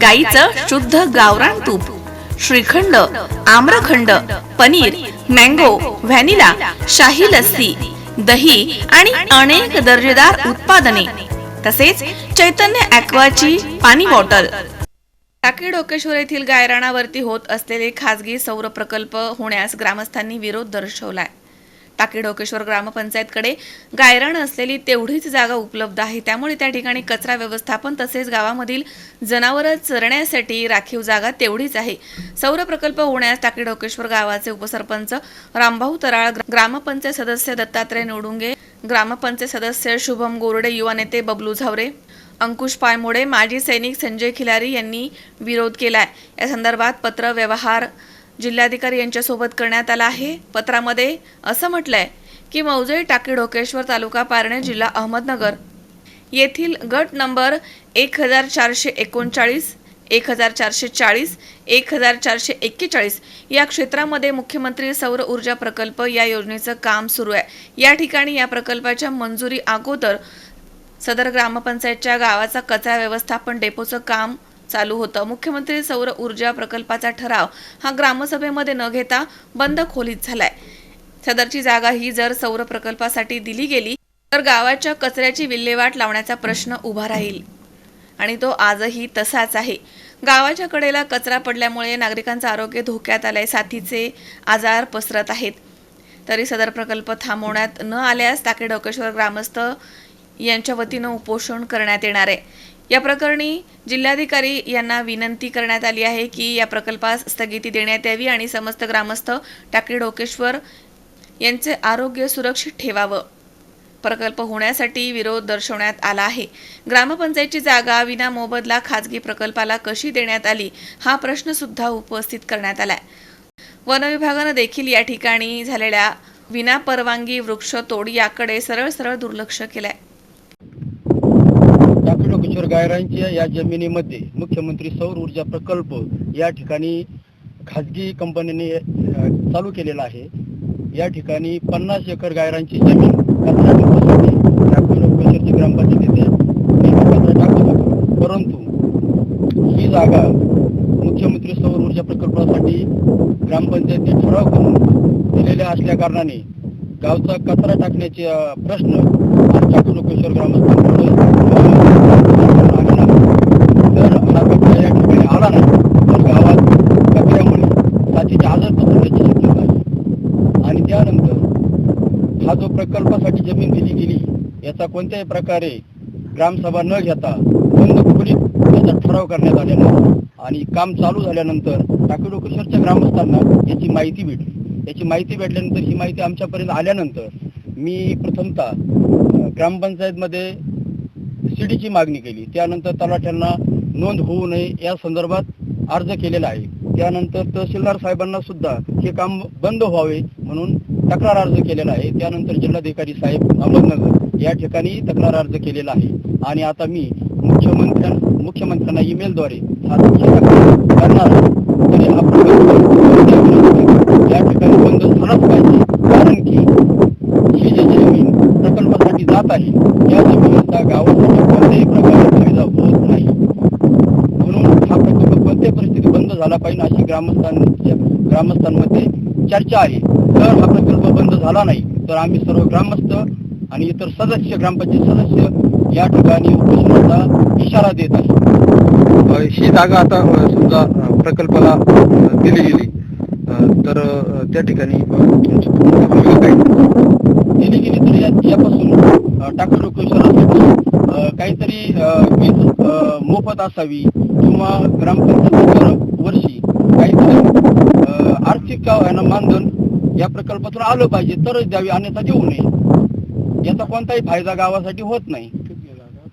गाईचं शुद्ध गावरान तूप श्रीखंड आम्रखंड पनीर मँगो व्हॅनिला शाही लस्सी दही आणि अनेक दर्जेदार उत्पादने तसेच चैतन्य ऍक्वाची पाणी बॉटल. टाकी डोकेश्वर येथील गायराणावरती होत असलेले खासगी सौर प्रकल्प होण्यास ग्रामस्थांनी विरोध दर्शवलाय. टाकी ढोकेश्वर ग्रामपंचायतकडे गायरण असलेली तेवढीच जागा उपलब्ध आहे. त्यामुळे त्या ठिकाणी कचरा व्यवस्थापन तसेच गावामधील जनावरं चरण्यासाठी राखीव जागा तेवढीच आहे. सौर प्रकल्प होण्यास टाकी ढोकेश्वर गावाचे उपसरपंच रामभाऊ तराळ ग्रामपंचायत सदस्य दत्तात्रय निवडुंगे ग्रामपंचायत सदस्य शुभम गोरडे युवा नेते बबलू झावरे अंकुश पायमोडे माजी सैनिक संजय खिलारी यांनी विरोध केलाय. या संदर्भात पत्र व्यवहार जिल्हाधिकारी यांच्यासोबत करण्यात आला आहे. पत्रामध्ये असं म्हटलंय की मौजे टाकी ढोकेश्वर तालुका पारणे जिल्हा अहमदनगर येथील गट नंबर एक हजार चारशे एकोणचाळीस एक हजार चारशे चाळीस एक हजार चारशे एक्केचाळीस या क्षेत्रामध्ये मुख्यमंत्री सौर ऊर्जा प्रकल्प या योजनेचं काम सुरू आहे. या ठिकाणी या प्रकल्पाच्या मंजुरी अगोदर सदर ग्रामपंचायतच्या गावाचा कचरा व्यवस्थापन डेपोचं काम चालू होतं. मुख्यमंत्री सौर ऊर्जा प्रकल्पाचा ठराव हा ग्रामसभेमध्ये न घेता बंद खोलीत झालाय. सदरची जागा ही जर सौर प्रकल्पासाठी दिली गेली तर गावाच्या कचऱ्याची विल्हेवाट लावण्याचा प्रश्न उभा राहील. आणि तो आजही तसाच आहे. गावाच्या कडेला कचरा पडल्यामुळे नागरिकांचं आरोग्य धोक्यात आलंय साथीचे आजार पसरत आहेत. तरी सदर प्रकल्प थांबवण्यात न आल्यास ताके डोकेश्वर ग्रामस्थ यांच्या वतीनं उपोषण करण्यात येणार आहे. या प्रकरणी जिल्हाधिकारी यांना विनंती करण्यात आली आहे की या प्रकल्पास स्थगिती देण्यात यावी आणि समस्त ग्रामस्थ टाकळी डोकेश्वर यांचे आरोग्य सुरक्षित ठेवावं. प्रकल्प होण्यासाठी विरोध दर्शवण्यात आला आहे. ग्रामपंचायतची जागा विना मोबदला खाजगी प्रकल्पाला कशी देण्यात आली हा प्रश्न सुद्धा उपस्थित करण्यात आलाय. वनविभागानं देखील या ठिकाणी झालेल्या विना परवानगी वृक्ष तोड याकडे सरळ सरळ दुर्लक्ष केलंय. टाकळी गायरांच्या या जमिनीमध्ये मुख्यमंत्री सौर ऊर्जा प्रकल्प या ठिकाणी खाजगी कंपनीने चालू केलेला आहे. या ठिकाणी पन्नास एकर गायरांची जमीन कचरा टाकण्यासाठी ग्रामपंचायत कचरा होतो परंतु ही जागा मुख्यमंत्री सौर ऊर्जा प्रकल्पासाठी ग्रामपंचायतीने ठराव करून दिलेल्या असल्या कारणाने गावचा कचरा टाकण्याचे प्रश्न टाकू ग्रामस्थांकडे आला नाही जर हा कचरा या ठिकाणी आला नाही तर गावात कचऱ्यामुळे साथीचे आजार पसरण्याची शक्यता आहे आणि त्यानंतर हा जो प्रकल्पासाठी जमीन दिली गेली. याचा कोणत्याही प्रकारे ग्रामसभा न घेता बंद खोलीत याचा ठराव करण्यात आलेला आणि काम चालू झाल्यानंतर टाकीडोकेश्वरच्या ग्रामस्थांना याची माहिती भेटली. याची माहिती भेटल्यानंतर ही माहिती आमच्यापर्यंत आल्यानंतर मी प्रथमतः ग्रामपंचायतमध्ये सीडीची मागणी केली. त्यानंतर तलाठ्यांना नोंद होऊ नये या संदर्भात अर्ज केलेला आहे. त्यानंतर तहसीलदार साहेबांना सुद्धा हे काम बंद व्हावे म्हणून तक्रार अर्ज केलेला आहे. त्यानंतर जिल्हाधिकारी साहेब अहमदनगर या ठिकाणी तक्रार अर्ज केलेला आहे. आणि आता मी मुख्यमंत्र्यां मुख्यमंत्र्यांना ईमेलद्वारे हा करणार तरी आपण या ठिकाणी बंद झालाच पाहिजे. कारण की ही जी जमीन प्रकल्पासाठी जात आहे या जमिनीचा गावासाठी कोणत्याही प्रकारे फायदा होत नाही. म्हणून हा प्रकल्प कोणत्याही परिस्थिती बंद झाला पाहिजे अशी ग्रामस्थांच्या ग्रामस्थांमध्ये चर्चा आहे. तर हा प्रकल्प झाला नाही तर आम्ही सर्व ग्रामस्थ आणि इतर सदस्य ग्रामपंचायत सदस्य या ठिकाणी उपोषणाचा इशारा देत आहे ही जागा आता समजा प्रकल्पाला दिली गेली तर त्या ठिकाणी दिली गेली तर या- यापासून लोकेश्वरासाठी अ, काहीतरी वीज मोफत असावी किंवा ग्रामपंचायत वर्षी काहीतरी आर्थिक मानधन या प्रकल्पातून आलं पाहिजे तरच द्यावी अन्यथा देऊ नये. याचा कोणताही फायदा गावासाठी होत नाही.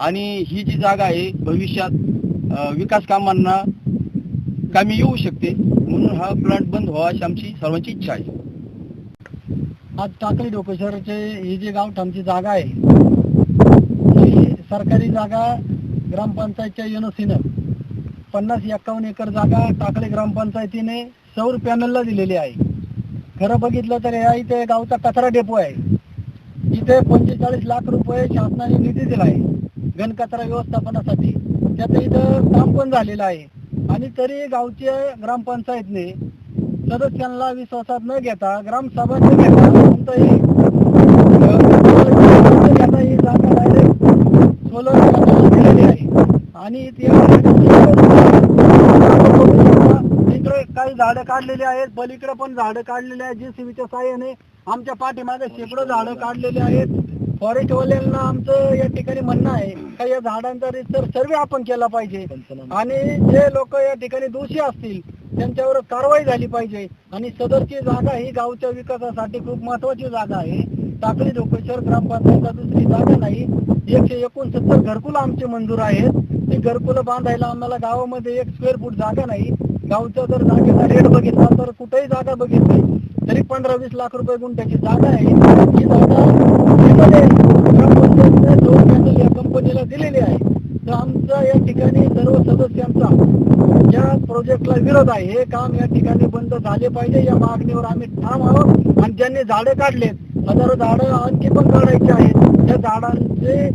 आणि ही जी जागा आहे भविष्यात विकास कामांना कामी येऊ शकते म्हणून हा प्लांट बंद व्हावा अशी आमची सर्वांची इच्छा आहे. आज टाकळी डोकेश्वरचे ही जी गावठाणची जागा आहे ही सरकारी जागा ग्रामपंचायतच्या युनसीनं पन्नास एक्कावन्न एकर जागा टाकळी ग्रामपंचायतीने सौर पॅनलला दिलेली आहे. खरं बघितलं तर या इथे गावचा कचरा डेपो आहे. इथे पंचेचाळीस लाख रुपये शासनाने निधी दिला आहे घनकचरा व्यवस्थापनासाठी. त्याचं इथं काम पण झालेलं आहे. आणि तरी गावच्या ग्रामपंचायतने सदस्यांना विश्वासात न घेता ग्रामसभा न घेता कोणतंही घेता ही जागा डायरेक्ट सोलर दिलेली आहे. आणि इथे काही झाडं काढलेली आहेत. पलीकडे पण झाडं काढलेली आहेत. जेसीबीच्या साह्याने आमच्या पाठीमागे शेकडो झाडं काढलेली आहेत. फॉरेस्ट वाल्यांना आमचं या ठिकाणी म्हणणं आहे का या झाडांचा रिसर्च सर्वे आपण केला पाहिजे. आणि जे लोक या ठिकाणी दोषी असतील त्यांच्यावर कारवाई झाली पाहिजे. आणि सदरची जागा ही गावच्या विकासासाठी खूप महत्वाची जागा आहे. टाकळी डोकेश्वर ग्रामपंचायतला दुसरी जागा नाही. एकशे एकोणसत्तर घरकुलं आमचे मंजूर आहेत. ती घरकुलं बांधायला आम्हाला गावामध्ये एक स्क्वेअर फूट जागा नाही. गावचा जर जागेचा रेट बघितला तर कुठेही जागा बघितली तरी पंधरा वीस लाख रुपये गुंठ्याची जागा आहे. ही जागा या कंपनीला दिलेली आहे. तर आमचा या ठिकाणी सर्व सदस्यांचा या प्रोजेक्टला विरोध आहे हे काम या ठिकाणी बंद झाले पाहिजे. या मागणीवर आम्ही ठाम आहोत. आणि ज्यांनी झाडे काढलेत हजारो झाडं आणखी पण काढायची आहेत. त्या झाडांचे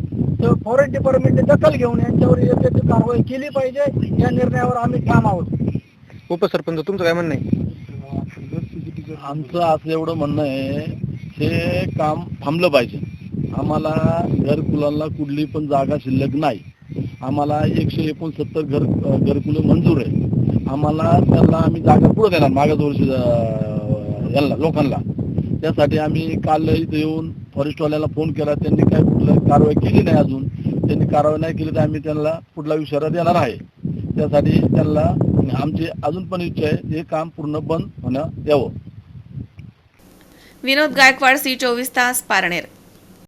फॉरेस्ट डिपार्टमेंटने दखल घेऊन यांच्यावर योग्य ती कारवाई केली पाहिजे. या निर्णयावर आम्ही ठाम आहोत. उपसरपंच तुमचं काय म्हणणं आहे? आमचं असं एवढं म्हणणं आहे हे काम थांबलं पाहिजे. आम्हाला घरकुलांना कुठली पण जागा शिल्लक नाही. आम्हाला एकशे एकोणसत्तर घर घरकुलं मंजूर आहे आम्हाला त्याला आम्ही जागा पुढे देणार मागास वर्षी यांना लोकांना. त्यासाठी आम्ही काल इथं येऊन फॉरेस्टवाल्याला फोन केला त्यांनी काय कुठलं कारवाई केली नाही अजून. त्यांनी कारवाई नाही केली तर आम्ही त्यांना पुढला इशारा देणार आहे. त्यासाठी त्यांना आमची अजून पण इच्छा आहे हे काम पूर्ण बंद होण्यात यावं. विनोद गायकवाड सी चोवीस तास पारनेर.